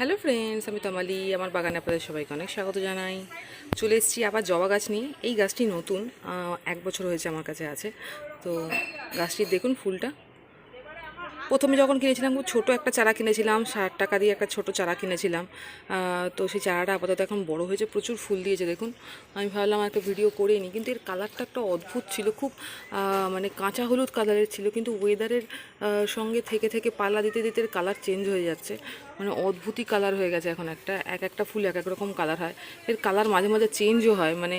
Hello friends, আমি তমালি, আমার বাগানে আপনাদের সবাইকে অনেক স্বাগত জানাই। চলে এসেছি আবার জবা গাছ নিয়ে। এই গাছটি নতুন এক বছর হয়েছে আমার কাছে আছে। তো গাছটি দেখুন ফুলটা। প্রথমে যখন কিনেছিলাম, খুব ছোটো একটা চারা কিনেছিলাম, ষাট টাকা দিয়ে একটা ছোটো চারা কিনেছিলাম। তো সেই চারাটা আপাতত এখন বড় হয়েছে, প্রচুর ফুল দিয়েছে, দেখুন। আমি ভাবলাম একটা ভিডিও করে নিই, কিন্তু এর কালারটা একটা অদ্ভুত ছিল, খুব মানে কাঁচা হলুদ কালারের ছিল, কিন্তু ওয়েদারের সঙ্গে থেকে থেকে পালা দিতে দিতে এর কালার চেঞ্জ হয়ে যাচ্ছে। মানে অদ্ভুতই কালার হয়ে গেছে এখন একটা, এক একটা ফুল এক এক রকম কালার হয়। এর কালার মাঝে মাঝে চেঞ্জও হয় মানে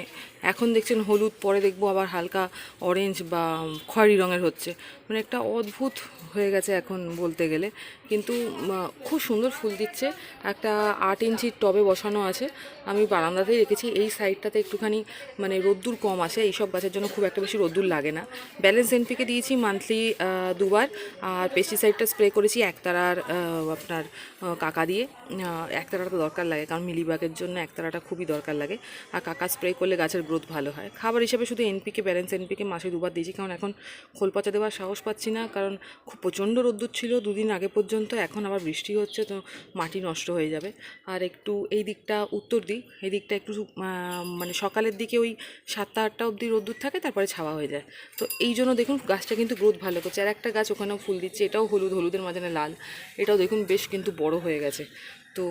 এখন দেখছেন হলুদ, পরে দেখব আবার হালকা অরেঞ্জ বা খয়েরি রঙের হচ্ছে। মানে একটা অদ্ভুত হয়ে গেছে এখন বলতে গেলে। কিন্তু খুব সুন্দর ফুল দিচ্ছে। একটা আট ইঞ্চির টবে বসানো আছে। আমি বারান্দাতেই রেখেছি। এই সাইডটাতে একটুখানি মানে রোদ্দুর কম আছে এইসব গাছের জন্য খুব একটা বেশি রোদ্দুর লাগে না। ব্যালেন্স এনপিকে দিয়েছি মান্থলি দুবার। আর পেস্টিসাইডটা স্প্রে করেছি একতারার আপনার কাকা দিয়ে। একতারাটা তো দরকার লাগে। কারণ মিলিবাগের জন্য একতারাটা খুবই দরকার লাগে। আর কাকা স্প্রে করলে গাছের গ্রোথ ভালো হয়। খাবার হিসেবে শুধু এনপিকে, ব্যালেন্স এনপিকে মাসে দুবার দিয়েছি। কারণ এখন খোল পচা দেওয়ার সাহস পাচ্ছি না। কারণ খুব প্রচণ্ড রোদ্দুর ছিল দুদিন আগে পর্যন্ত, এখন আবার বৃষ্টি হচ্ছে, তো মাটি নষ্ট হয়ে যাবে। আর একটু এই দিকটা উত্তর দিক, এই দিকটা একটু মানে সকালের দিকে ওই সাতটা আটটা অবধি রোদ্দুর থাকে, তারপরে ছাওয়া হয়ে যায়। তো এই জন্য দেখুন গাছটা কিন্তু গ্রোথ ভালো করছে। আর একটা গাছ ওখানেও ফুল দিচ্ছে, এটাও হলুদ, হলুদের মাঝখানে লাল। এটাও দেখুন বেশ কিন্তু বড় হয়ে গেছে। তো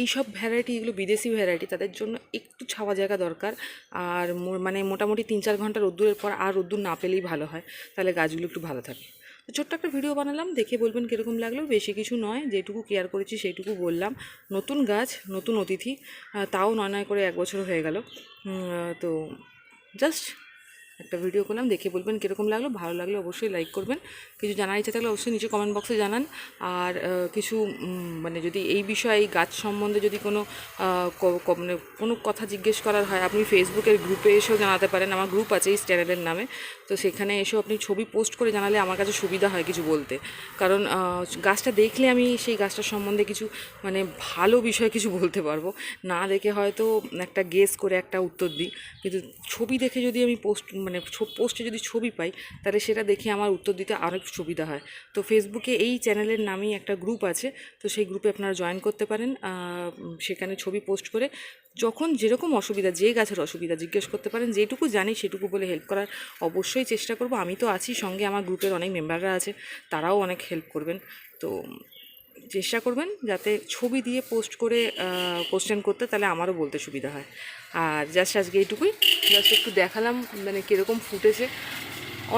এই সব ভ্যারাইটি এগুলো বিদেশি ভ্যারাইটি তাদের জন্য একটু ছাওয়া জায়গা দরকার। আর মানে মোটামুটি তিন চার ঘণ্টা রোদ্দুরের পর আর রোদ্দুর না পেলেই ভালো হয়। তাহলে গাছগুলো একটু ভালো থাকে। তো ছোট্ট একটা ভিডিও বানালাম, দেখে বলবেন কীরকম লাগল। বেশি কিছু নয়, যেটুকু কেয়ার করেছি সেইটুকু বললাম। নতুন গাছ, নতুন অতিথি তাও নয় নয় করে এক বছর হয়ে গেল। তো জাস্ট একটা ভিডিও করলাম, দেখে বলবেন কীরকম লাগল, ভালো লাগলে অবশ্যই লাইক করবেন। কিছু জানার ইচ্ছা থাকলে অবশ্যই নিচে কমেন্ট বক্সে জানান। আর কিছু মানে যদি এই বিষয়ে এই গাছ সম্বন্ধে যদি কোনো মানে কোনো কথা জিজ্ঞেস করার হয়, আপনি ফেসবুকের গ্রুপে এসেও জানাতে পারেন। আমার গ্রুপ আছে এই চ্যানেলের নামে। তো সেখানে এসেও আপনি ছবি পোস্ট করে জানালে আমার কাছে সুবিধা হয় কিছু বলতে। কারণ গাছটা দেখলে আমি সেই গাছটার সম্বন্ধে কিছু মানে ভালো বিষয়ে কিছু বলতে পারব। না দেখে হয়তো একটা গেস করে একটা উত্তর দিই। কিন্তু ছবি দেখে যদি আমি পোস্ট মানে পোস্টে যদি ছবি পাই, তাহলে সেটা দেখে আমার উত্তর দিতে আরও সুবিধা হয়। তো ফেসবুকে এই চ্যানেলের নামেই একটা গ্রুপ আছে, তো সেই গ্রুপে আপনারা জয়েন করতে পারেন সেখানে ছবি পোস্ট করে যখন যেরকম অসুবিধা, যে গাছের অসুবিধা জিজ্ঞেস করতে পারেন, যেটুকু জানি সেটুকু বলে হেল্প করার অবশ্যই চেষ্টা করব। আমি তো আছি সঙ্গে, আমার গ্রুপের অনেক মেম্বাররা আছে, তারাও অনেক হেল্প করবেন। তো চেষ্টা করবেন যাতে ছবি দিয়ে পোস্ট করে কোশ্চেন করতে, তাহলে আমারও বলতে সুবিধা হয়। আর জাস্ট আজকে এইটুকুই। জাস্ট একটু দেখালাম মানে কীরকম ফুটেছে।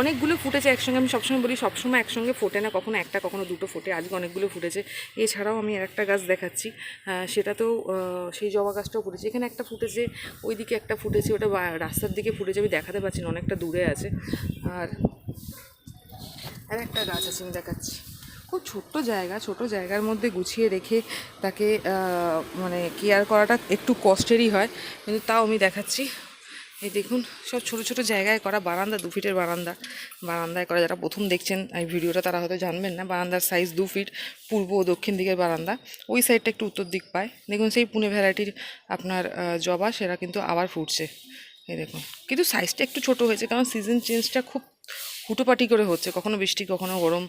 অনেকগুলো ফুটেছে, একসঙ্গে আমি সবসময় বলি, সবসময় একসঙ্গে ফোটে না, কখনো একটা, কখনো দুটো ফোটে, আজকে অনেকগুলো ফুটেছে। এছাড়াও আমি আর একটা গাছ দেখাচ্ছি সেটা তো সেই জবা গাছটাও ফুটেছে। এখানে একটা ফুটেছে, ওইদিকে একটা ফুটেছে, ওটা রাস্তার দিকে ফুটেছে, আমি দেখাতে পারছি না, অনেকটা দূরে আছে। আর আর একটা গাছ আছে, আমি দেখাচ্ছি। খুব ছোট্ট জায়গা ছোট জায়গার মধ্যে গুছিয়ে রেখে তাকে মানে কেয়ার করাটা একটু কষ্টেরই হয়, কিন্তু তাও আমি দেখাচ্ছি। এই দেখুন, সব ছোট ছোট জায়গায় করা বারান্দা, দু ফিটের বারান্দা। বারান্দায় করা যারা প্রথম দেখছেন এই ভিডিওটা, তারা হয়তো জানবেন না, বারান্দার সাইজ দু ফিট, পূর্ব ও দক্ষিণ দিকের বারান্দা। ওই সাইডটা একটু উত্তর দিক পায়। দেখুন, সেই পুনে ভ্যারাইটির আপনার জবা, সেটা কিন্তু আবার ফুটছে। এই দেখুন, কিন্তু সাইজটা একটু ছোট হয়েছে, কারণ সিজন চেঞ্জটা খুব হুটোপাটি করে হচ্ছে। কখনো বৃষ্টি, কখনো গরম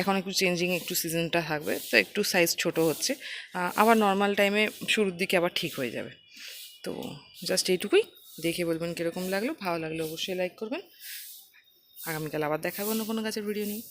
এখন একটু চেঞ্জিং একটু সিজনটা থাকবে। তো একটু সাইজ ছোট হচ্ছে। আবার নর্মাল টাইমে শুরুর দিকে আবার ঠিক হয়ে যাবে। তো জাস্ট এইটুকুই। দেখে বলবেন কীরকম লাগল, ভালো লাগল অবশ্যই লাইক করবেন। আগামীকাল আবার দেখাবো অন্য কোনো গাছের ভিডিও নিয়ে।